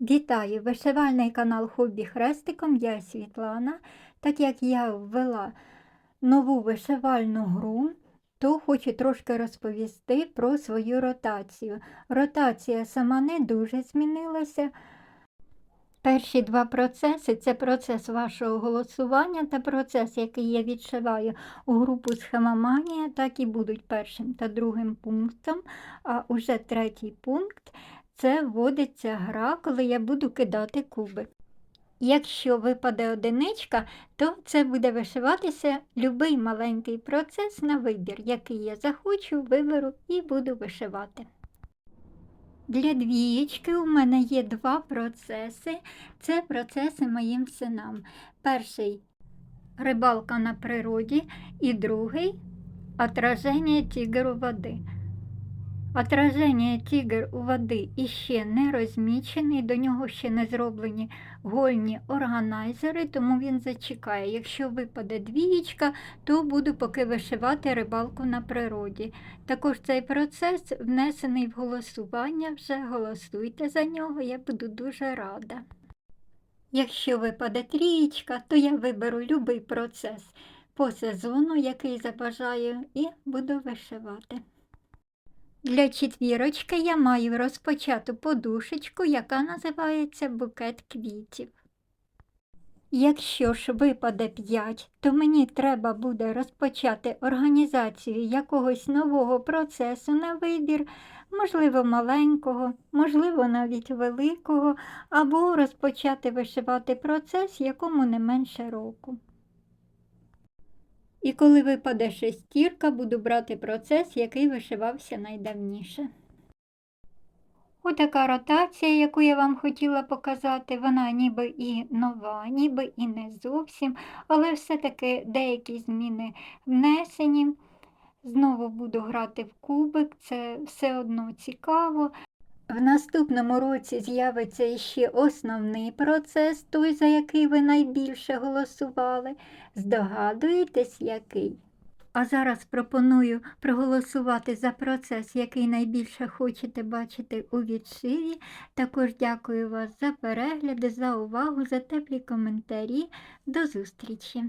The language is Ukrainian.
Вітаю! Вишивальний канал Хобі Хрестиком. Я Світлана. Так як я ввела нову вишивальну гру, то хочу трошки розповісти про свою ротацію. Ротація сама не дуже змінилася. Перші два процеси це процес вашого голосування та процес, який я відшиваю у групу Схемаманія, так і будуть першим та другим пунктом. А уже третій пункт це вводиться гра, коли я буду кидати кубик. Якщо випаде одиничка, то це буде вишиватися будь-який маленький процес на вибір, який я захочу, виберу і буду вишивати. Для двієчки у мене є два процеси. Це процеси моїм синам. Перший рибалка на природі, і другий отраження тігру води. Отраження тігр у води іще не розмічений, до нього ще не зроблені гольні органайзери, тому він зачекає. Якщо випаде двієчка, то буду поки вишивати рибалку на природі. Також цей процес внесений в голосування, вже голосуйте за нього, я буду дуже рада. Якщо випаде трієчка, то я виберу будь-який процес по сезону, який забажаю, і буду вишивати. Для четвірочки я маю розпочату подушечку, яка називається букет квітів. Якщо ж випаде 5, то мені треба буде розпочати організацію якогось нового процесу на вибір, можливо, маленького, можливо, навіть великого, або розпочати вишивати процес, якому не менше року. І коли випаде шестірка, буду брати процес, який вишивався найдавніше. Отака ротація, яку я вам хотіла показати, вона ніби і нова, ніби і не зовсім, але все-таки деякі зміни внесені. Знову буду грати в кубик, це все одно цікаво. В наступному році з'явиться ще основний процес, той, за який ви найбільше голосували. Здогадуєтесь, який? А зараз пропоную проголосувати за процес, який найбільше хочете бачити у відшиві. Також дякую вас за перегляди, за увагу, за теплі коментарі. До зустрічі!